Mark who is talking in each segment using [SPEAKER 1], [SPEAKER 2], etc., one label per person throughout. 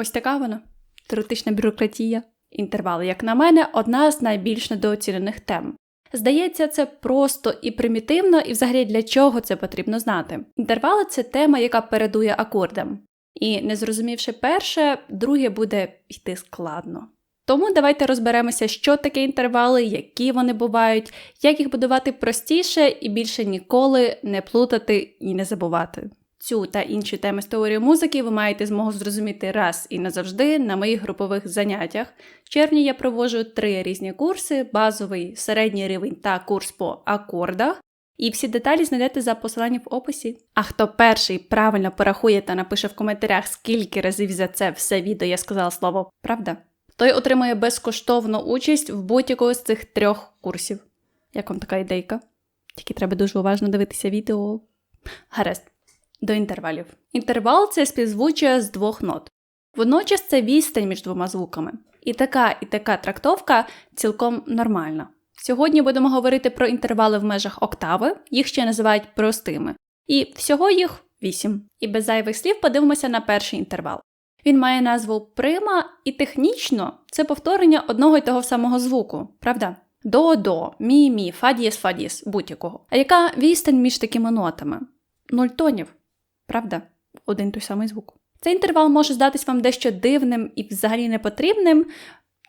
[SPEAKER 1] Ось така вона теоретична бюрократія. Інтервали, як на мене, одна з найбільш недооцінених тем. Здається, це просто і примітивно, і взагалі для чого це потрібно знати. Інтервали це тема, яка передує акордам. І не зрозумівши перше, друге буде йти складно. Тому давайте розберемося, що таке інтервали, які вони бувають, як їх будувати простіше і більше ніколи не плутати і не забувати. Цю та інші теми з теорії музики ви маєте змогу зрозуміти раз і назавжди на моїх групових заняттях. В червні я проводжу три різні курси: базовий, середній рівень та курс по акордах. І всі деталі знайдете за посиланням в описі. А хто перший правильно порахує та напише в коментарях, скільки разів за це все відео я сказала слово правда, той отримує безкоштовну участь в будь-якого з цих трьох курсів. Як вам така ідейка? Тільки треба дуже уважно дивитися відео. Гаразд до інтервалів. Інтервал це співзвучує з двох нот. Водночас це відстань між двома звуками. І така і така трактовка цілком нормальна. Сьогодні будемо говорити про інтервали в межах октави, їх ще називають простими. І всього їх вісім. І без зайвих слів подивимося на перший інтервал. Він має назву прима, і технічно це повторення одного й того самого звуку, правда? До-до, мі-мі, фа-дієс, будь-якого. А яка відстань між такими нотами? Нуль тонів. Правда? Один той самий звук. Цей інтервал може здатись вам дещо дивним і взагалі непотрібним.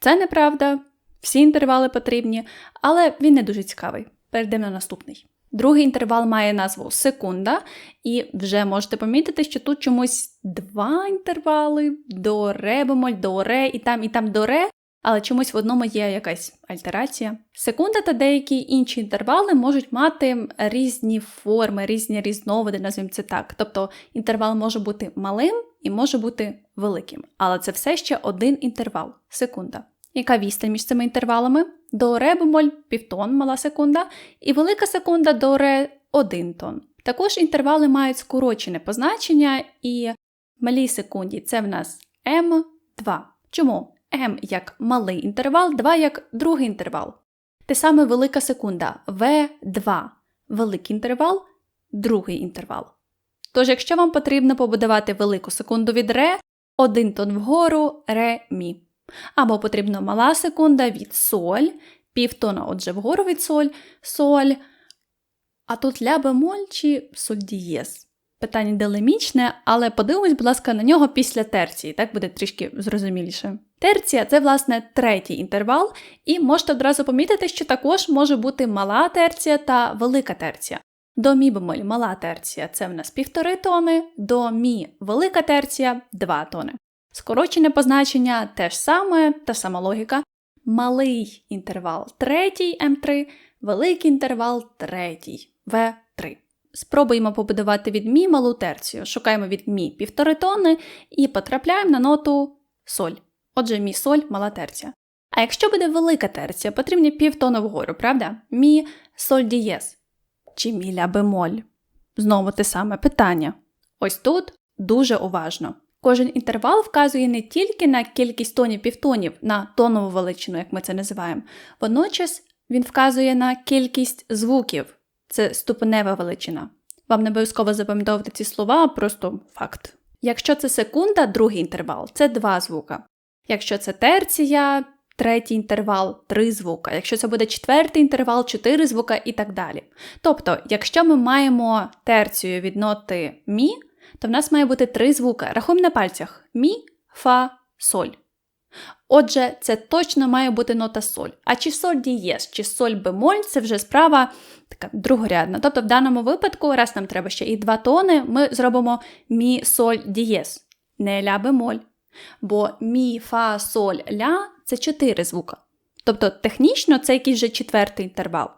[SPEAKER 1] Це неправда, всі інтервали потрібні, але він не дуже цікавий. Перейдемо на наступний. Другий інтервал має назву секунда, і вже можете помітити, що тут чомусь два інтервали до ре бемоль, до ре, і там, і там до ре, але чомусь в одному є якась альтерація. Секунда та деякі інші інтервали можуть мати різні форми, різні різновиди, назвімо це так. Тобто інтервал може бути малим і може бути великим. Але це все ще один інтервал секунда. Яка відстань між цими інтервалами? До ре бемоль півтон мала секунда, і велика секунда до ре один тон. Також інтервали мають скорочене позначення, і в малій секунді це в нас М2. Чому? М як малий інтервал, 2 як другий інтервал. Те саме велика секунда В2, великий інтервал, другий інтервал. Тож, якщо вам потрібно побудувати велику секунду від ре, один тон вгору ре мі. Або потрібна мала секунда від соль, півтона, отже, вгору від соль, соль. А тут ля бемоль чи соль дієс. Питання дилемічне, але подивимось, будь ласка, на нього після терції, так буде трішки зрозуміліше. Терція це, власне, третій інтервал, і можете одразу помітити, що також може бути мала терція та велика терція. До мі бемоль мала терція це в нас півтори тони, до мі велика терція 2 тони. Скорочене позначення теж саме, та сама логіка. Малий інтервал третій М3, великий інтервал третій В3. Спробуємо побудувати від мі малу терцію. Шукаємо від мі півтори тони і потрапляємо на ноту соль. Отже, мі соль мала терція. А якщо буде велика терція, потрібні півтона вгору, правда? Мі соль дієс. Чи мі ля бемоль? Знову те саме питання. Ось тут дуже уважно. Кожен інтервал вказує не тільки на кількість тонів півтонів, на тонову величину, як ми це називаємо, водночас він вказує на кількість звуків, це ступенева величина. Вам не обов'язково запам'ятовувати ці слова, просто факт. Якщо це секунда, другий інтервал це два звука. Якщо це терція, третій інтервал три звука. Якщо це буде четвертий інтервал, чотири звука і так далі. Тобто, якщо ми маємо терцію від ноти мі, то в нас має бути три звука. Рахуємо на пальцях: мі, фа, соль. Отже, це точно має бути нота соль. А чи соль дієс, чи соль бемоль це вже справа така другорядна. Тобто, в даному випадку, раз нам треба ще і два тони, ми зробимо мі соль дієс, не ля бемоль. Бо мі, фа, соль, ля це чотири звука. Тобто, технічно це якийсь вже четвертий інтервал.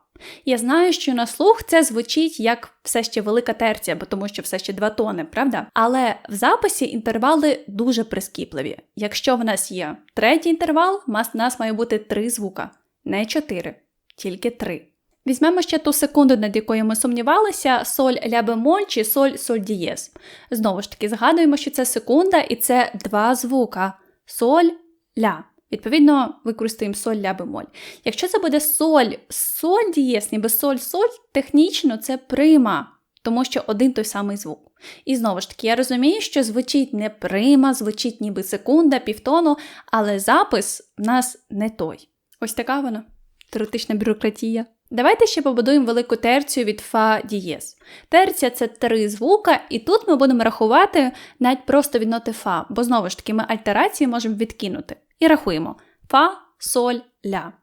[SPEAKER 1] Я знаю, що на слух це звучить як все ще велика терція, бо тому що все ще два тони, правда? Але в записі інтервали дуже прискіпливі. Якщо в нас є третій інтервал, в нас має бути три звука, не чотири, тільки три. Візьмемо ще ту секунду, над якою ми сумнівалися, соль ля бемоль чи соль соль дієс. Знову ж таки, згадуємо, що це секунда і це два звука соль ля. Відповідно, використаємо соль ля бемоль. Якщо це буде соль, соль дієс, ніби соль соль, технічно це прима, тому що один той самий звук. І знову ж таки, я розумію, що звучить не прима, звучить ніби секунда, півтону, але запис в нас не той. Ось така вона теоретична бюрократія. Давайте ще побудуємо велику терцію від фа дієз. Терція це три звука, і тут ми будемо рахувати навіть просто від ноти фа, бо знову ж таки ми альтерації можемо відкинути. І рахуємо фа, соль, ля.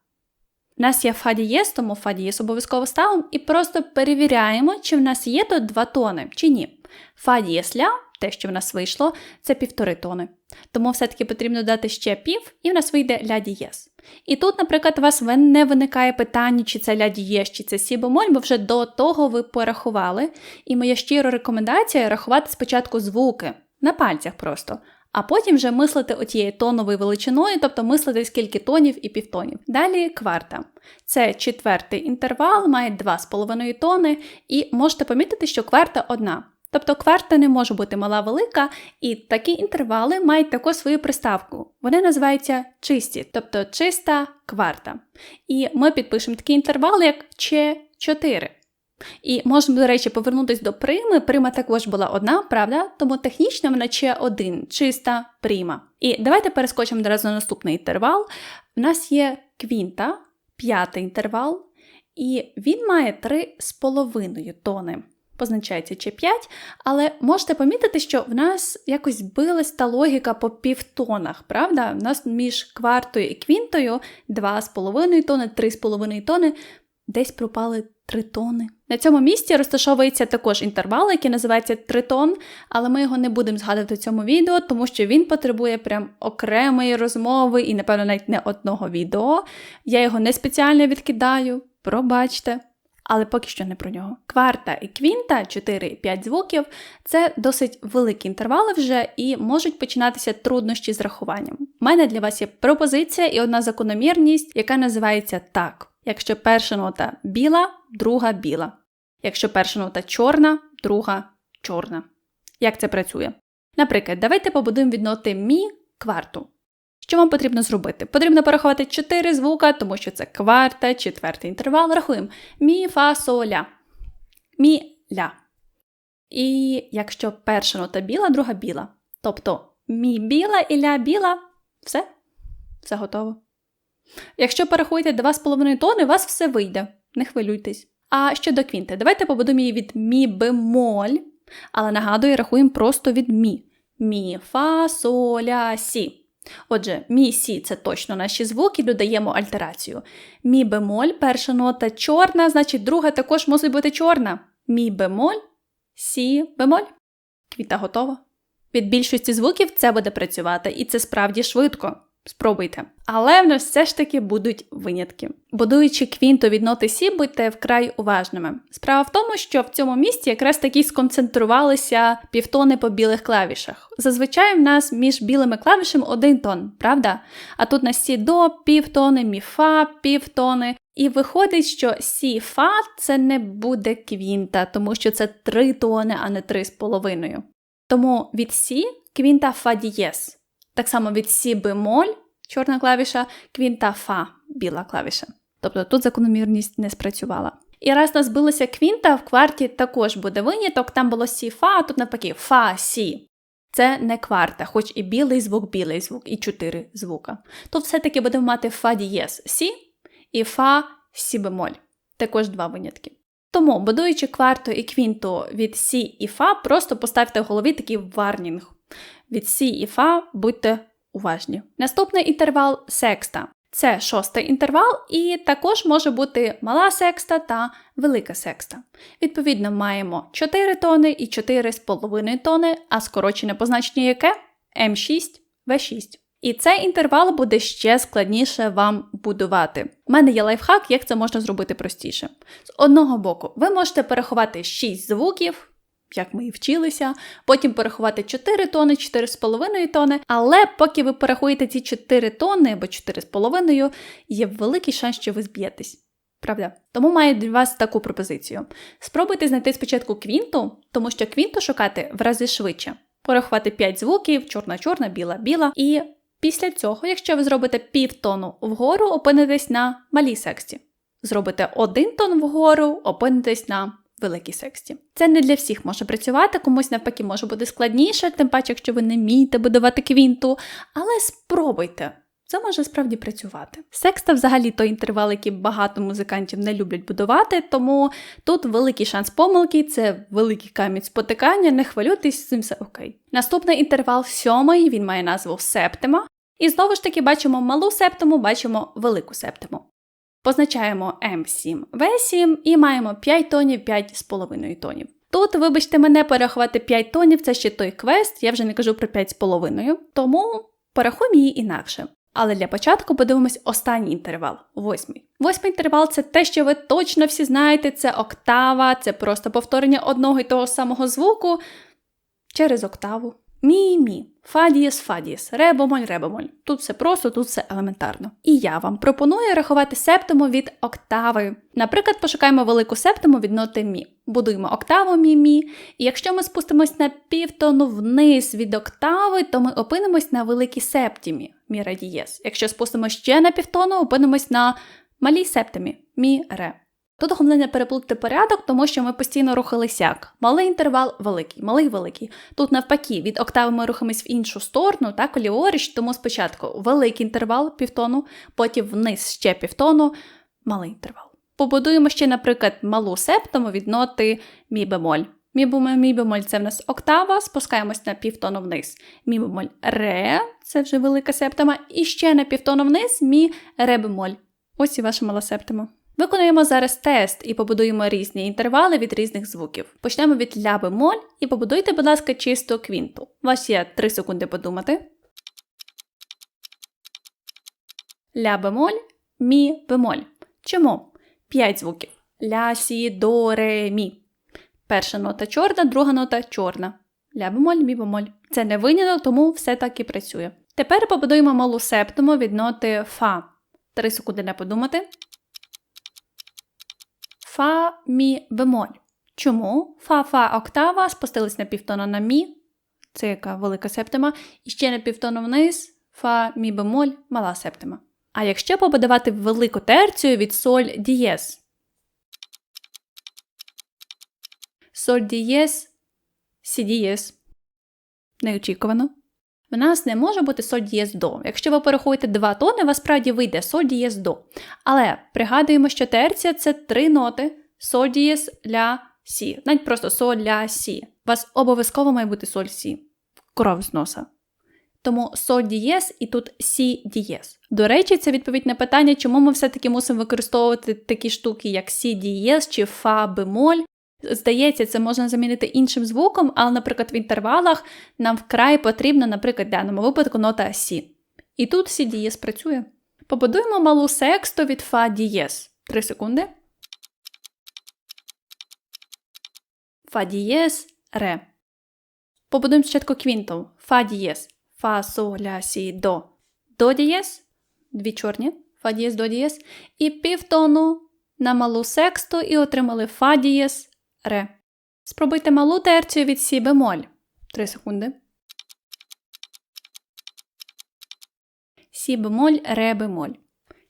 [SPEAKER 1] У нас є фа дієз, тому фа дієз обов'язково ставимо і просто перевіряємо, чи в нас є тут два тони, чи ні. Фа дієз ля, те, що в нас вийшло, це півтори тони. Тому все-таки потрібно дати ще пів, і в нас вийде ля дієз. І тут, наприклад, у вас не виникає питання, чи це ля дієз, чи це сі бемоль, бо вже до того ви порахували. І моя щира рекомендація рахувати спочатку звуки на пальцях просто. А потім вже мислити отією тоновою величиною, тобто мислити скільки тонів і півтонів. Далі кварта. Це четвертий інтервал, має 2,5 тони, і можете помітити, що кварта одна. Тобто кварта не може бути мала велика, і такі інтервали мають таку свою приставку. Вони називаються чисті, тобто чиста кварта. І ми підпишемо такий інтервал, як Ч4. І можемо, до речі, повернутися до прими. Прима також була одна, правда? Тому технічно вона ще один, чиста прима. І давайте перескочимо одразу на наступний інтервал. У нас є квінта, п'ятий інтервал, і він має 3,5 тони позначається чи 5, але можете помітити, що в нас якось билась та логіка по півтонах, правда? У нас між квартою і квінтою 2,5 тони, 3,5 тони, десь пропали 3 тони. На цьому місці розташовується також інтервал, який називається тритон, але ми його не будемо згадувати в цьому відео, тому що він потребує прям окремої розмови і, напевно, навіть не одного відео. Я його не спеціально відкидаю, пробачте але поки що не про нього. Кварта і квінта, 4 і 5 звуків, це досить великі інтервали вже і можуть починатися труднощі з рахуванням. У мене для вас є пропозиція і одна закономірність, яка називається так. Якщо перша нота біла, друга біла. Якщо перша нота чорна, друга чорна. Як це працює? Наприклад, давайте побудуємо від ноти мі кварту. Що вам потрібно зробити? Потрібно порахувати 4 звука, тому що це кварта, четвертий інтервал. Рахуємо мі, фа, со, ля. Мі, ля. І якщо перша нота біла, друга біла. Тобто мі біла і ля біла, все, все готово. Якщо порахуєте 2,5 тони, у вас все вийде. Не хвилюйтесь. А щодо квінти, давайте побудуємо її від мі бемоль, але нагадую, рахуємо просто від мі. Мі, фа, со, сі. Отже, мі сі це точно наші звуки, додаємо альтерацію. Мі бемоль, перша нота чорна, значить друга також мусить бути чорна. Мі бемоль, сі бемоль. Квіта готова. Від більшості звуків це буде працювати, і це справді швидко. Спробуйте. Але в нас все ж таки будуть винятки. Будуючи квінту від ноти Сі, будьте вкрай уважними. Справа в тому, що в цьому місці якраз таки сконцентрувалися півтони по білих клавішах. Зазвичай в нас між білими клавішами один тон, правда? А тут на Сі до півтони, міфа, півтони. І виходить, що Сі фа це не буде квінта, тому що це три тони, а не три з половиною. Тому від Сі квінта фа дієс. Так само від Сі бемоль, чорна клавіша, квінта фа, біла клавіша. Тобто тут закономірність не спрацювала. І раз нас збилася квінта, в кварті також буде виняток, там було Сі фа, а тут навпаки фа, Сі. Це не кварта, хоч і білий звук, білий звук, і чотири звука. Тут все-таки будемо мати фа дієс Сі і фа Сі бемоль. Також два винятки. Тому, будуючи кварту і квінту від Сі і Фа, просто поставте в голові такий варнінг. Від Сі і Фа будьте уважні. Наступний інтервал секста. Це шостий інтервал, і також може бути мала секста та велика секста. Відповідно, маємо 4 тони і 4,5 тони, а скорочене позначення яке М6, В6. І цей інтервал буде ще складніше вам будувати. У мене є лайфхак, як це можна зробити простіше. З одного боку, ви можете переховати 6 звуків як ми і вчилися, потім порахувати 4 тони, 4,5 тони. Але поки ви порахуєте ці 4 тони або 4,5, є великий шанс, що ви зб'єтесь. Правда? Тому маю для вас таку пропозицію. Спробуйте знайти спочатку квінту, тому що квінту шукати в рази швидше. Порахувати 5 звуків, чорна-чорна, біла-біла. І після цього, якщо ви зробите півтону вгору, опинитесь на малій сексті. Зробите один тон вгору, опинитесь на великій сексті. Це не для всіх може працювати, комусь навпаки може бути складніше, тим паче, якщо ви не вмієте будувати квінту, але спробуйте. Це може справді працювати. Секста взагалі той інтервал, який багато музикантів не люблять будувати, тому тут великий шанс помилки, це великий камінь спотикання, не хвилюйтесь, з цим все окей. Наступний інтервал сьомий, він має назву септима. І знову ж таки бачимо малу септиму, бачимо велику септиму. Позначаємо М7, В7 і маємо 5 тонів, 5,5 тонів. Тут, вибачте, мене порахувати 5 тонів це ще той квест, я вже не кажу про 5,5, тому порахуємо її інакше. Але для початку подивимось останній інтервал восьмий. Восьмий інтервал це те, що ви точно всі знаєте, це октава, це просто повторення одного і того самого звуку через октаву. Мі-мі, фадієс, фадієс, ребомоль, ребомоль. Тут все просто, тут все елементарно. І я вам пропоную рахувати септиму від октави. Наприклад, пошукаємо велику септиму від ноти мі. Будуємо октаву мі-мі. І якщо ми спустимось на півтону вниз від октави, то ми опинимось на великій септімі мі ре дієс. Якщо спустимось ще на півтону, опинимось на малій септимі мі ре. Тут головне не переплутати порядок, тому що ми постійно рухались як. Малий інтервал великий, малий великий. Тут навпаки, від октави ми рухаємось в іншу сторону, так, ліворуч, тому спочатку великий інтервал півтону, потім вниз ще півтону, малий інтервал. Побудуємо ще, наприклад, малу септому від ноти мі бемоль. Мі бемоль, мі бемоль це в нас октава, спускаємось на півтону вниз. Мі бемоль ре, це вже велика септима, і ще на півтону вниз мі ре бемоль. Ось і ваша мала септима. Виконуємо зараз тест і побудуємо різні інтервали від різних звуків. Почнемо від ля бемоль і побудуйте, будь ласка, чисту квінту. У вас є 3 секунди подумати. Ля бемоль, мі бемоль. Чому? 5 звуків. Ля, сі, до, ре, мі. Перша нота чорна, друга нота чорна. Ля бемоль, мі бемоль. Це не виняток, тому все так і працює. Тепер побудуємо малу септому від ноти фа. 3 секунди не подумати. Фа, мі, бемоль. Чому? Фа, фа, октава, спустились на півтона на мі, це яка велика септима, і ще на півтону вниз, фа, мі, бемоль, мала септима. А якщо побудувати велику терцію від соль дієс. Соль дієс, сі дієс. Неочікувано. В нас не може бути соль дієс до. Якщо ви порахуєте два тони, вас справді вийде соль дієс до. Але пригадуємо, що терція це три ноти соль дієс ля сі. Навіть просто соль ля сі. У вас обов'язково має бути соль сі. Кров з носа. Тому соль дієс і тут сі дієс. До речі, це відповідь на питання, чому ми все-таки мусимо використовувати такі штуки, як сі дієс чи фа бемоль. Здається, це можна замінити іншим звуком, але, наприклад, в інтервалах нам вкрай потрібно, наприклад, в даному випадку нота Сі. І тут Сі дієс працює. Побудуємо малу сексту від Фа дієс. Три секунди. Фа дієс, ре. Побудуємо спочатку квінту. Фа дієс. Фа, со, ля, сі, до. До дієс. Дві чорні. Фа дієс, до дієс. І півтону на малу сексту і отримали Фа дієс, ре. Спробуйте малу терцію від сі бемоль. 3 секунди. Сі бемоль, ре бемоль.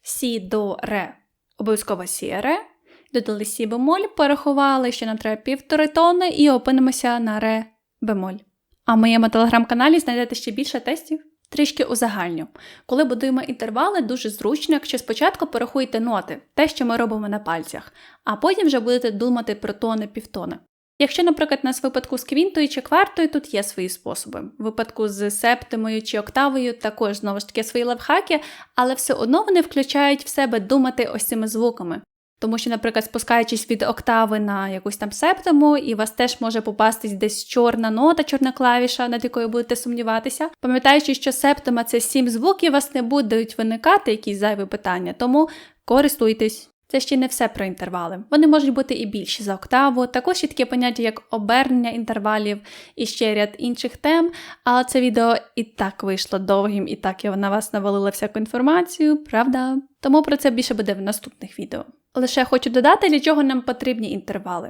[SPEAKER 1] Сі до ре. Обов'язково сі ре. Додали сі бемоль, порахували, що нам треба півтори тони, і опинимося на ре бемоль. А в моєму телеграм-каналі знайдете ще більше тестів. Трішки узагальню. Коли будуємо інтервали, дуже зручно, якщо спочатку порахуєте ноти, те, що ми робимо на пальцях, а потім вже будете думати про тони півтони. Якщо, наприклад, у нас випадку з квінтою чи квартою, тут є свої способи. В випадку з септимою чи октавою також знову ж таки свої лайфхаки, але все одно вони включають в себе думати ось цими звуками. Тому що, наприклад, спускаючись від октави на якусь там септиму, і вас теж може попастись десь чорна нота, чорна клавіша, над якою будете сумніватися. Пам'ятаючи, що септима це сім звуків, вас не будуть виникати якісь зайві питання, тому користуйтесь. Це ще не все про інтервали. Вони можуть бути і більші за октаву, також є таке поняття, як обернення інтервалів і ще ряд інших тем. Але це відео і так вийшло довгим, і так я на вас навалила всяку інформацію, правда? Тому про це більше буде в наступних відео. Лише хочу додати, для чого нам потрібні інтервали.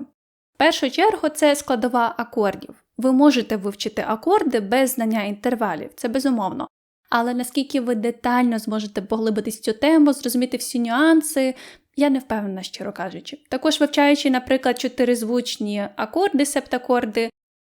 [SPEAKER 1] В першу чергу це складова акордів. Ви можете вивчити акорди без знання інтервалів, це безумовно. Але наскільки ви детально зможете поглибитись цю тему, зрозуміти всі нюанси, Я не впевнена, щиро кажучи. Також вивчаючи, наприклад, чотиризвучні акорди, септакорди,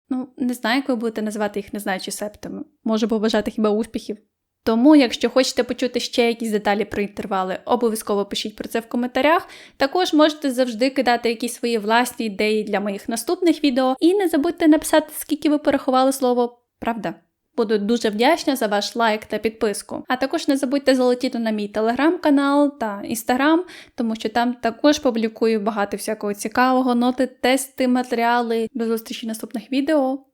[SPEAKER 1] ну, не знаю, як ви будете називати їх, не знаючи септами. Можу побажати хіба успіхів. Тому, якщо хочете почути ще якісь деталі про інтервали, обов'язково пишіть про це в коментарях. Також можете завжди кидати якісь свої власні ідеї для моїх наступних відео. І не забудьте написати, скільки ви порахували слово правда. Буду дуже вдячна за ваш лайк та підписку. А також не забудьте залетіти на мій телеграм-канал та інстаграм, тому що там також публікую багато всякого цікавого, ноти, тести, матеріали. До зустрічі в наступних відео.